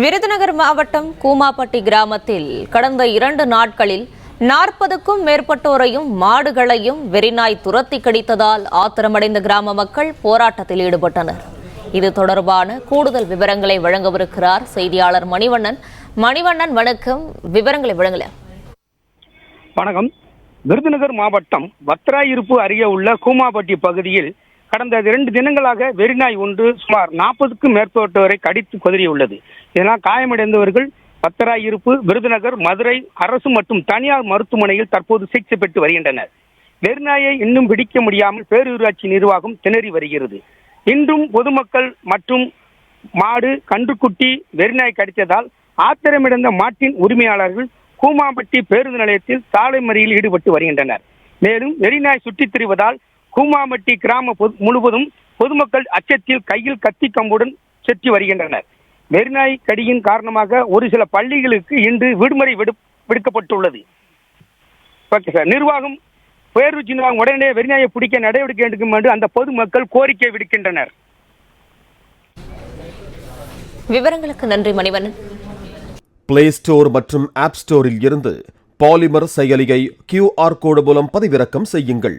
விருதுநகர் மாவட்டம் கூமாப்பட்டி கிராமத்தில் கடந்த இரண்டு நாட்களில் நாற்பதுக்கும் மேற்பட்டோரையும் மாடுகளையும் வெறிநாய் துரத்தி கடித்ததால் ஆத்திரமடைந்த கிராம மக்கள் போராட்டத்தில் ஈடுபட்டனர். இது தொடர்பான கூடுதல் விவரங்களை வழங்கவிருக்கிறார் செய்தியாளர் மணிவண்ணன். மணிவண்ணன் வணக்கம். விவரங்களை வழங்கல வணக்கம். விருதுநகர் மாவட்டம் வத்ராயிருப்பு அருகே உள்ள கூமாப்பட்டி பகுதியில் கடந்த இரண்டு தினங்களாக வெறிநாய் ஒன்று சுமார் நாற்பதுக்கும் மேற்பட்டவரை கடித்து குதறியுள்ளது. இதனால் காயமடைந்தவர்கள் பத்தராயிருப்பு விருதுநகர் மதுரை அரசு மற்றும் தனியார் மருத்துவமனையில் தற்போது சிகிச்சை பெற்று வருகின்றனர். வெறிநாயை இன்னும் பிடிக்க முடியாமல் பேரூராட்சி நிர்வாகம் திணறி வருகிறது. இன்றும் பொதுமக்கள் மற்றும் மாடு கன்றுக்குட்டி வெறிநாய் கடித்ததால் ஆத்திரமிடந்த மாட்டின் உரிமையாளர்கள் கூமாம்பட்டி பேருந்து நிலையத்தில் சாலை மறியலில் ஈடுபட்டு வருகின்றனர். மேலும் வெறிநாய் சுற்றித் திரிவதால் கூமாம்பட்டி கிராம முழுவதும் பொதுமக்கள் அச்சத்தில் கையில் கத்தி கம்புடன் சுற்றி வருகின்றனர். வெறிநாய் கடியின் காரணமாக ஒரு சில பள்ளிகளுக்கு இன்று விடுமுறை விடு விடுக்கப்பட்டுள்ளது. ஓகே சார் நிர்வாகம் பேரூராட்சி நிர்வாகம் உடனே வெறிநாயை பிடிக்க நடவடிக்கை எடுக்கும் என்று அந்த பொதுமக்கள் கோரிக்கை விடுக்கின்றனர். விவரங்களுக்கு நன்றி மணிவண்ணன். பிளே ஸ்டோர் மற்றும் ஆப் ஸ்டோரில் இருந்து பாலிமர் செயலியை கியூஆர் கோடு மூலம் பதிவிறக்கம் செய்யுங்கள்.